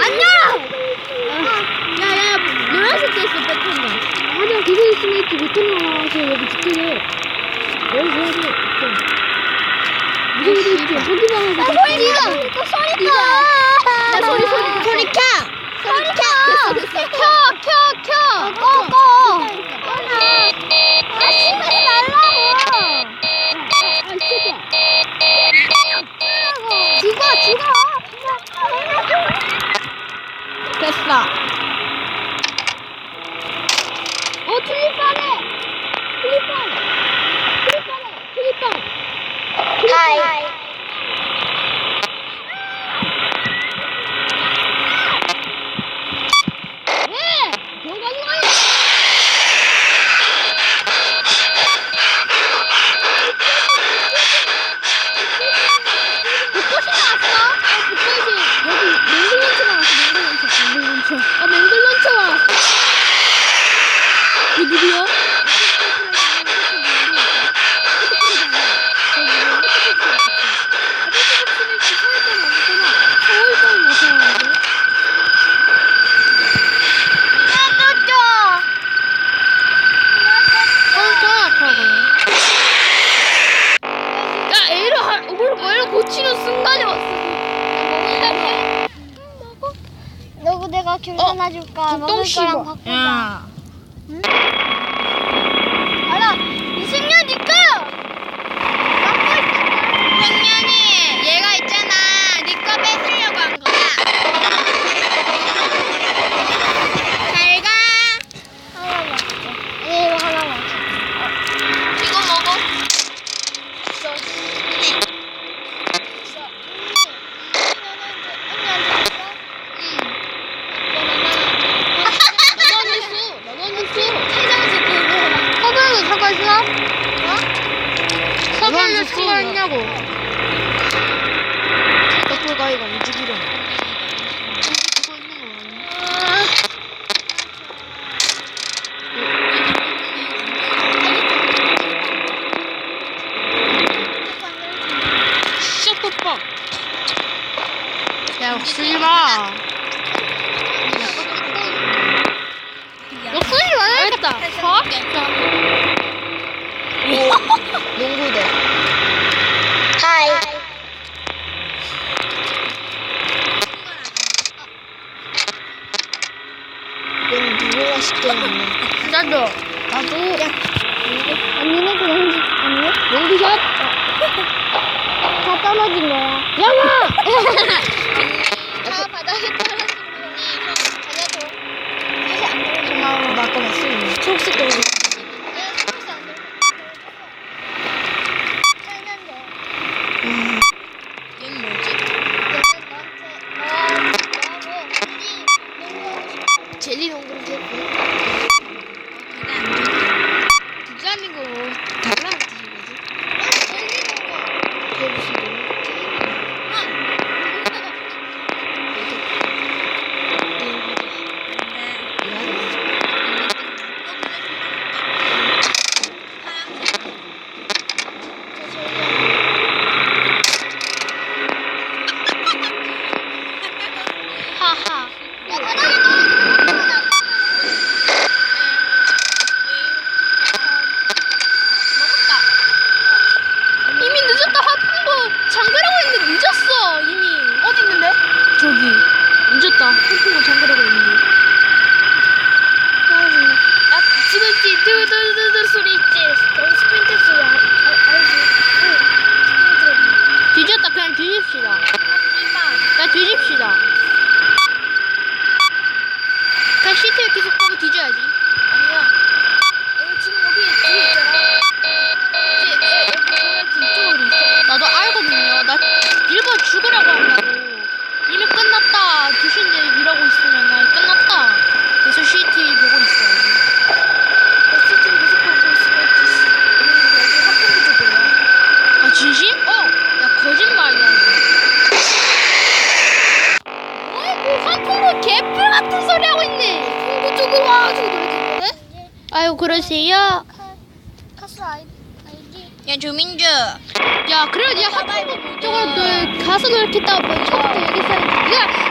아니야. 소리 나 소리 나 켜, 켜, 켜. 꺼, 꺼. 아, 시키지 말라고. 죽어, 죽어. 됐어. 어, 출입하네. 출입하네. 출입하네. 출입하네. 출입하네. 내가 귤 하나 줄까? 먹을 국동 씹어. 거랑 바꾸자. 야. 알아. 이승현 니꺼. 먹고 있잖아. 승현이 얘가 있잖아. 네 거 뺏으려고 한 거야. 잘 가. 하나 먹자. 아니 이거 하나 먹자. 이거 먹어. 있어. 있어. 언니한테 줄까? 나도 안 줬어. 나도 안 줬어. 세장씩 그거. 서방도 사과했어? 사과했냐고. 떡불가 이거 움직이려. 그거 있는 거 아니야? 셔터빵. 야, 쓰지 마. 너 쓰지 말아야겠다. 어? 농구대. 하이. 얘는 누구가 쉽게 하네. 나도. 나도. 언니는 그냥 지 아니야? 농구샷? 다 떨어진 거야. 양아! 다 바닥에 떨어진 거야. 전혀도 다시 안 떨어져. 고마워. 나 아까 봤어. 초록색 떨어져. 내가 다시 안 떨어져. 짠한데. 음, 얘는 뭐지? 얘는 너한테 너 너하고 우리 농구하고 싶어. 젤리 농구를 했고. 부자는 거. 달랑 뒤지 뭐지? 어, 젤리 농구. 그게 무슨 농구? 하하. 야 바닥에 떨어져. 이미 늦었다. 하품도 잠그라고 했는데 늦었어. 이미. 어디 있는데? 저기. 늦었다. 하품도 잠그라고 했는데. 아 지금 있지 두두두두 소리 있지. 저기 스프린트 소리 알, 알, 알지? 응. 스프린트. 뒤졌다. 그냥 뒤집시다. 야, 뒤집시다. 그냥 시트에 계속 보고 뒤져야지. 아니야. 여기 지금 여기 뒤에 있잖아. 이제 여- 여기 보면 뒤쪽으로 있어. 나도 알거든요. 나 일본 죽으라고 한다고. 이미 끝났다. 두신데 이러고 있으면 나 끝났다. 그래서 CCTV 보고 있어. SCTV 계속 보고 있으면 뒤- 여기 여기 학생부터 들어. 아 진심? 어. 야 거짓말이야. 아이고 한풍구 개뿔 같은 소리 하고 있네. 쪽으로 와가지고 놀고 있거든. 아유 그러세요. 카스 아이 아이디. 야 조민주. 야 그래 야 쪽으로 놀 가서 뭐 처음부터 여기 서